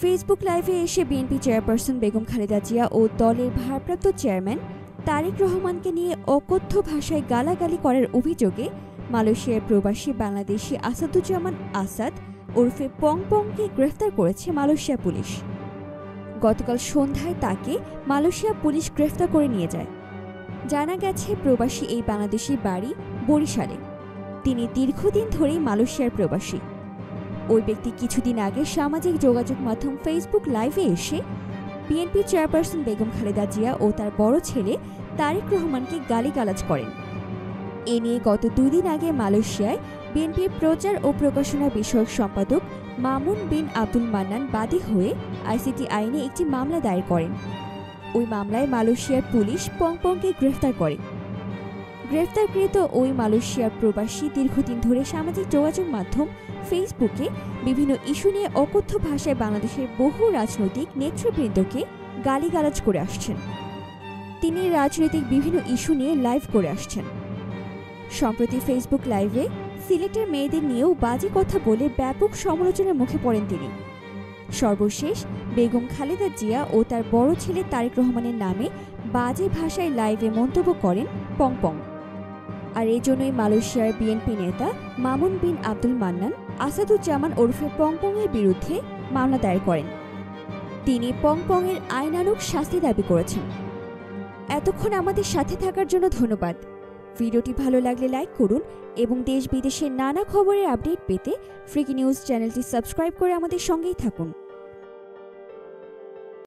Facebook লাইভে এসে BNP chairperson Begum Khaleda Zia ও দলের ভারপ্রাপ্ত চেয়ারম্যান তারেক রহমানকে নিয়ে অকথ্য ভাষায় গালাগালি করার অভিযোগে মালয়েশিয়ার প্রবাসী বাংলাদেশি আসাদুজ্জামান আসাদ ওরফে পং পংকে গ্রেফতার করেছে মালয়েশিয়া পুলিশ। গতকাল সন্ধ্যায় তাকে মালয়েশিয়া পুলিশ গ্রেফতার করে নিয়ে যায়। জানা গেছে, প্রবাসী এই বাংলাদেশি বাড়ি বরিশালে। তিনি দীর্ঘদিন ধরেই মালয়েশিয়ার প্রবাসী। ওই ব্যক্তি কিছুদিন আগে সামাজিক যোগাযোগ মাধ্যম ফেসবুক লাইভে এসে বিএনপি চেয়ারপারসন বেগম খালেদা জিয়া ও তার বড় ছেলে তারেক রহমানকে গালিগালাজ করেন। এ নিয়ে গত দুদিন আগে মালয়েশিয়ায় বিএনপির প্রচার ও প্রকাশনা বিষয়ক সম্পাদক মামুন বিন আব্দুল মান্নান বাদী হয়ে আইসিটি আইনে একটি মামলা দায়ের করেন। ওই মামলায় মালয়েশিয়ার পুলিশ পংপংকে গ্রেফতার করে। গ্রেফতারকৃত ওই মালয়েশিয়ার প্রবাসী দীর্ঘদিন ধরে সামাজিক যোগাযোগ মাধ্যম ফেসবুকে বিভিন্ন ইস্যু নিয়ে অকথ্য ভাষায় বাংলাদেশের বহু রাজনৈতিক নেতৃবৃন্দকে গালিগালাজ করে আসছেন। তিনি রাজনৈতিক বিভিন্ন ইস্যু নিয়ে লাইভ করে আসছেন। সম্প্রতি ফেসবুক লাইভে সিলেটের মেয়েদের নিয়েও বাজে কথা বলে ব্যাপক সমালোচনার মুখে পড়েন তিনি। সর্বশেষ, বেগম খালেদা জিয়া ও তার বড় ছেলে তারেক রহমানের নামে বাজে ভাষায় লাইভে মন্তব্য করেন পংপং। আর এই জন্যই মালয়েশিয়ার বিএনপি নেতা মামুন বিন আব্দুল মান্নান আসাদুজ্জামান ওরফে পংপংয়ের বিরুদ্ধে মামলা দায়ের করেন। তিনি পংপংয়ের আইনানুক শাস্তি দাবি করেছেন। এতক্ষণ আমাদের সাথে থাকার জন্য ধন্যবাদ। ভিডিওটি ভালো লাগলে লাইক করুন এবং দেশ বিদেশের নানা খবরের আপডেট পেতে ফ্রিকি নিউজ চ্যানেলটি সাবস্ক্রাইব করে আমাদের সঙ্গেই থাকুন।